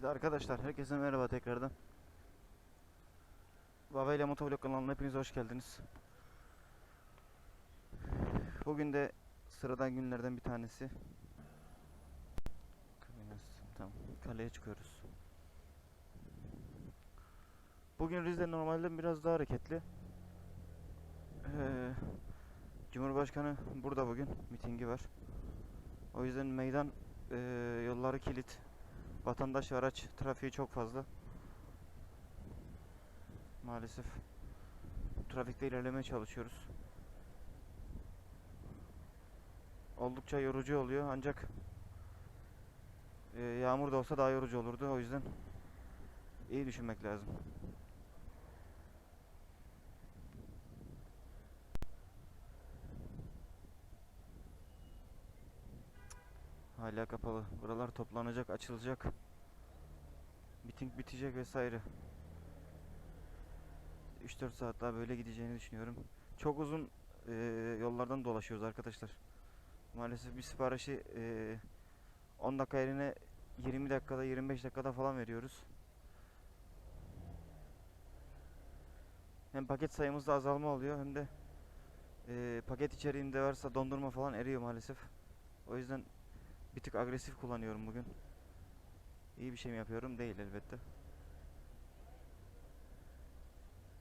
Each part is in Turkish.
Evet arkadaşlar herkese merhaba tekrardan. Baba ile Motovlog kanalına hepiniz hoş geldiniz. Bugün de sıradan günlerden bir tanesi. Tamam, kaleye çıkıyoruz. Bugün Rize normalden biraz daha hareketli. Ee, Cumhurbaşkanı burada bugün, mitingi var. O yüzden meydan ee, yolları kilit. Vatandaş ve araç trafiği çok fazla. Maalesef trafikte ilerlemeye çalışıyoruz. Oldukça yorucu oluyor ancak e, yağmur da olsa daha yorucu olurdu. O yüzden iyi düşünmek lazım. Hala kapalı. Buralar toplanacak, açılacak. Miting bitecek vesaire. 3-4 saat daha böyle gideceğini düşünüyorum. Çok uzun e, yollardan dolaşıyoruz arkadaşlar. Maalesef bir siparişi e, 10 dakika yerine 20 dakikada 25 dakikada falan veriyoruz. Hem paket sayımızda azalma oluyor hem de e, paket içeriğinde varsa dondurma falan eriyor maalesef. O yüzden bir tık agresif kullanıyorum bugün. İyi bir şey mi yapıyorum? Değil elbette.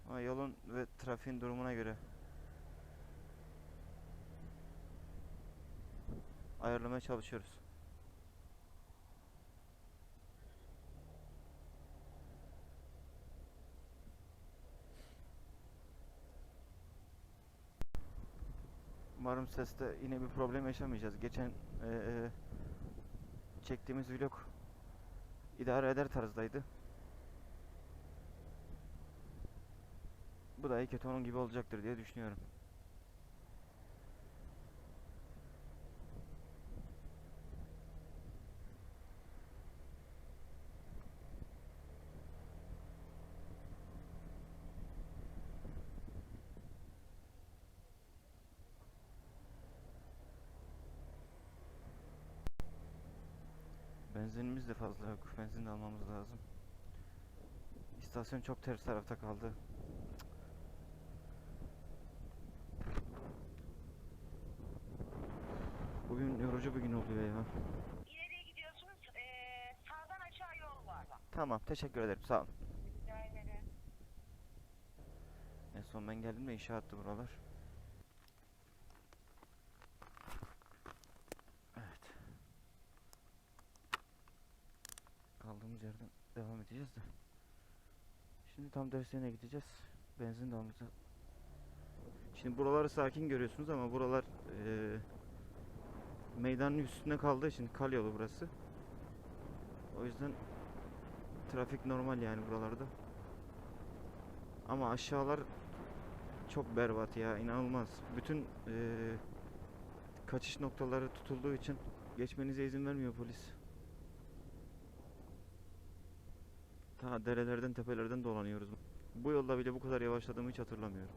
Ama yolun ve trafiğin durumuna göre ayarlamaya çalışıyoruz. Umarım seste yine bir problem yaşamayacağız. Geçen eee, çektiğimiz vlog idare eder tarzdaydı. Bu da iyi kötü onun gibi olacaktır diye düşünüyorum. Benzinimiz de fazla yok. Benzin de almamız lazım. İstasyon çok ters tarafta kaldı. Bugün yorucu bir gün oluyor ya. İleriye gidiyorsunuz. Ee, sağdan aşağı yol var. Tamam, teşekkür ederim. Sağ olun. Rica ederim. En son ben geldiğimde inşaattı buralar. Evet. Kaldığımız yerden devam edeceğiz de. Şimdi tam dersine gideceğiz. Benzin de alacağız. Şimdi buraları sakin görüyorsunuz ama buralar eee meydanın üstünde kaldığı için kal yolu burası. O yüzden trafik normal yani buralarda. Ama aşağılar çok berbat ya inanılmaz. Bütün eee, kaçış noktaları tutulduğu için geçmenize izin vermiyor polis. Ta derelerden tepelerden dolanıyoruz. Bu yolda bile bu kadar yavaşladığımı hiç hatırlamıyorum.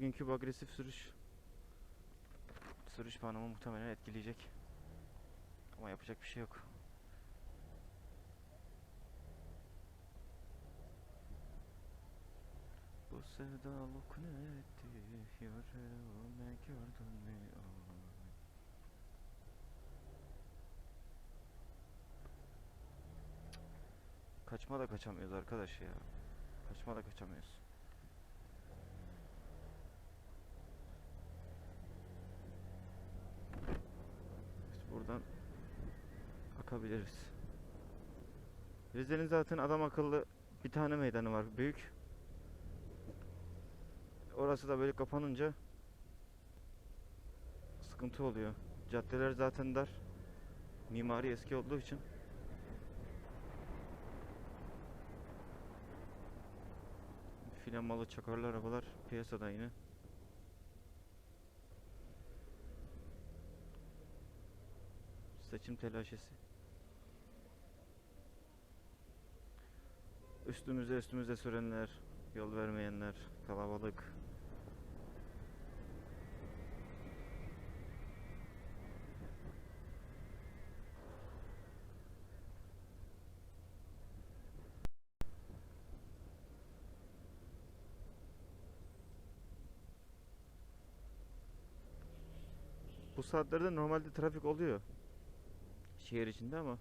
Bugünkü bu agresif sürüş sürüş puanımı muhtemelen etkileyecek. Ama yapacak bir şey yok. Bu sevdalık ne etti yüreğime gördün mü? Kaçma da kaçamıyoruz arkadaş ya. Kaçma da kaçamıyoruz. İşte buradan akabiliriz. Rize'nin zaten adam akıllı bir tane meydanı var büyük. Orası da böyle kapanınca sıkıntı oluyor. Caddeler zaten dar. Mimari eski olduğu için. Flamalı çakarlı arabalar piyasada yine. Seçim telaşesi. Üstümüze üstümüze sürenler, yol vermeyenler, kalabalık. Bu saatlerde normalde trafik oluyor şehir içinde ama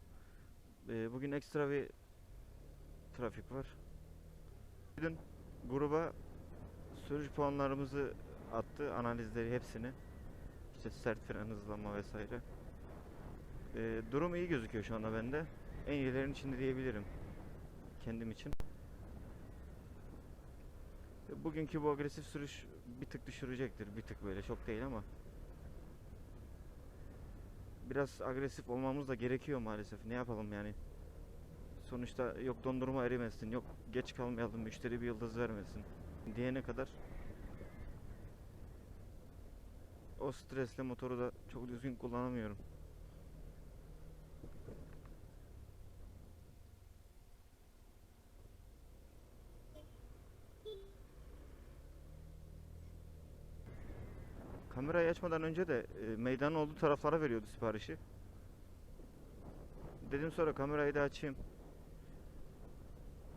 e, bugün ekstra bir trafik var. Dün gruba sürüş puanlarımızı attı, analizleri hepsini. İşte sert fren, hızlanma vesaire. E, durum iyi gözüküyor şu anda bende. En iyilerin içinde diyebilirim. Kendim için. E, Bugünkü bu agresif sürüş bir tık düşürecektir. Bir tık böyle çok değil ama. Biraz agresif olmamız da gerekiyor maalesef. Ne yapalım yani? Sonuçta yok dondurma erimesin, yok geç kalmayalım, müşteri bir yıldız vermesin diyene kadar o stresle motoru da çok düzgün kullanamıyorum. Kamerayı açmadan önce de e, meydanın olduğu taraflara veriyordu siparişi. Dedim sonra kamerayı da açayım.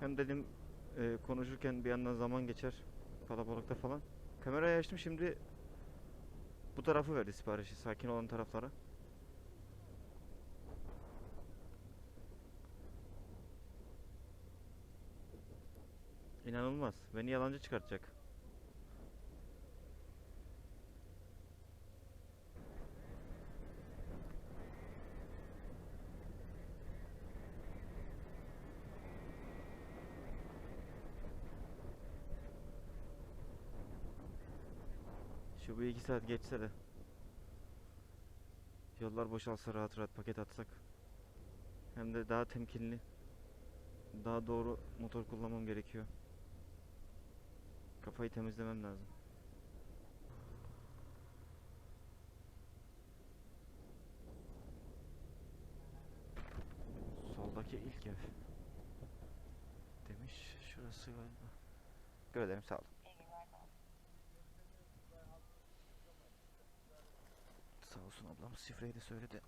Hem dedim e, konuşurken bir yandan zaman geçer kalabalıkta falan. Kamerayı açtım şimdi bu tarafı verdi siparişi sakin olan taraflara. İnanılmaz. Beni yalancı çıkartacak. Şu bir iki saat geçse de yollar boşalsa rahat rahat paket atsak hem de daha temkinli daha doğru motor kullanmam gerekiyor. Kafayı temizlemem lazım. Soldaki ilk ev demiş. Şurası galiba. Görelim sağ olun. Sağ olsun ablamız şifreyi de söyledi.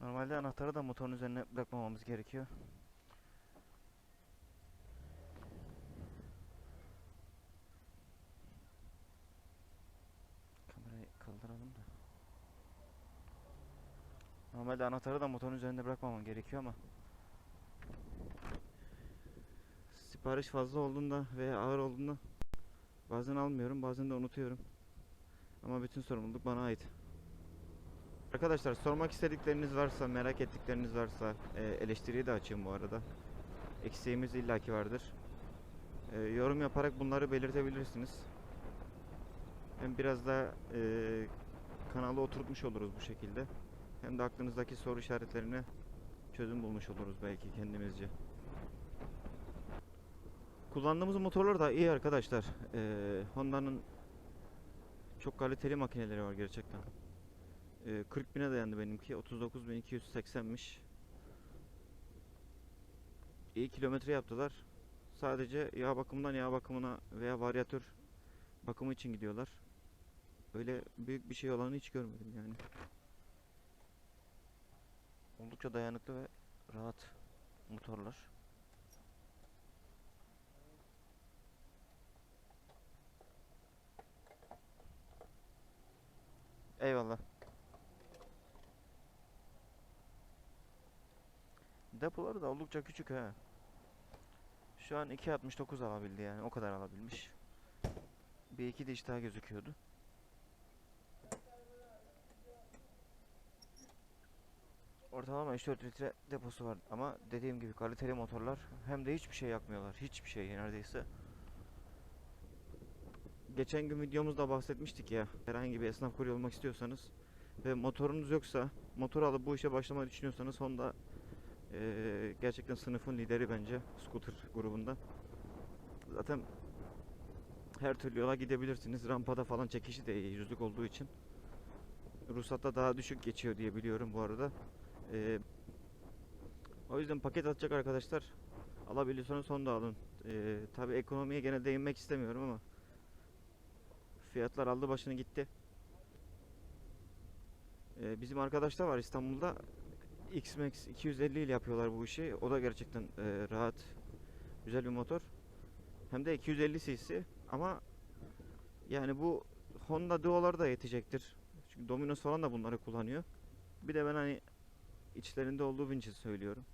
Normalde anahtarı da motorun üzerine bırakmamamız gerekiyor. Kamerayı kaldıralım da. Normalde anahtarı da motorun üzerinde bırakmamam gerekiyor ama sipariş fazla olduğunda veya ağır olduğunda bazen almıyorum bazen de unutuyorum. Ama bütün sorumluluk bana ait. Arkadaşlar sormak istedikleriniz varsa, merak ettikleriniz varsa e, eleştiriyi de açayım bu arada. Eksiğimiz illaki vardır. E, yorum yaparak bunları belirtebilirsiniz. Hem biraz da e, kanalı oturtmuş oluruz bu şekilde. Hem de aklınızdaki soru işaretlerine çözüm bulmuş oluruz belki kendimizce. Kullandığımız motorlar da iyi arkadaşlar. E, Honda'nın çok kaliteli makineleri var gerçekten. Ee, 40 bine dayandı benimki. 39.280'miş. İyi kilometre yaptılar. Sadece yağ bakımından yağ bakımına veya varyatör bakımı için gidiyorlar. Öyle büyük bir şey olanı hiç görmedim yani. Oldukça dayanıklı ve rahat motorlar. Eyvallah. Depoları da oldukça küçük ha. Şu an 2.69 alabildi yani o kadar alabilmiş. Bir iki diş daha gözüküyordu. Ortalama 3-4 litre deposu var ama dediğim gibi kaliteli motorlar hem de hiçbir şey yakmıyorlar. Hiçbir şey neredeyse. Geçen gün videomuzda bahsetmiştik ya herhangi bir esnaf kurye olmak istiyorsanız ve motorunuz yoksa motor alıp bu işe başlamayı düşünüyorsanız Honda eee, gerçekten sınıfın lideri bence scooter grubunda. Zaten her türlü yola gidebilirsiniz. Rampada falan çekişi de yüzlük olduğu için. Ruhsatta daha düşük geçiyor diye biliyorum bu arada. Ee, o yüzden paket atacak arkadaşlar alabiliyorsanız Honda alın. Ee, Tabi ekonomiye gene değinmek istemiyorum ama fiyatlar aldı başını gitti. Ee, bizim arkadaşlar var İstanbul'da X-Max 250 ile yapıyorlar bu işi. O da gerçekten e, rahat, güzel bir motor. Hem de 250 cc ama yani bu Honda Duo'lar da yetecektir. Çünkü Dominos falan da bunları kullanıyor. Bir de ben hani içlerinde olduğu için söylüyorum.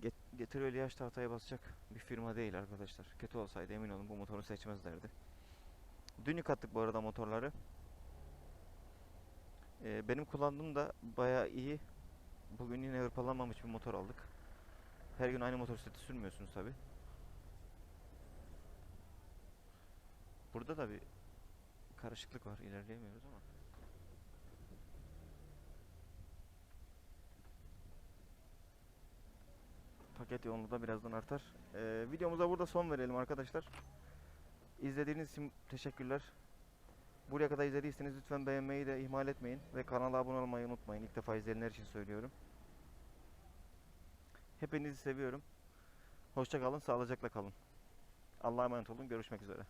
Get- Getiriyor yaş tahtaya basacak bir firma değil arkadaşlar. Kötü olsaydı emin olun bu motoru seçmezlerdi. Dün yıkattık bu arada motorları. Ee, benim kullandığım da bayağı iyi. Bugün yine hırpalanmamış bir motor aldık. Her gün aynı motosikleti sürmüyorsunuz tabi. Burada da bir karışıklık var. ilerleyemiyoruz ama. Paket yoğunluğu da birazdan artar. Ee, videomuza burada son verelim arkadaşlar. İzlediğiniz için teşekkürler. Buraya kadar izlediyseniz lütfen beğenmeyi de ihmal etmeyin. Ve kanala abone olmayı unutmayın. İlk defa izleyenler için söylüyorum. Hepinizi seviyorum. Hoşça kalın, sağlıcakla kalın. Allah'a emanet olun. Görüşmek üzere.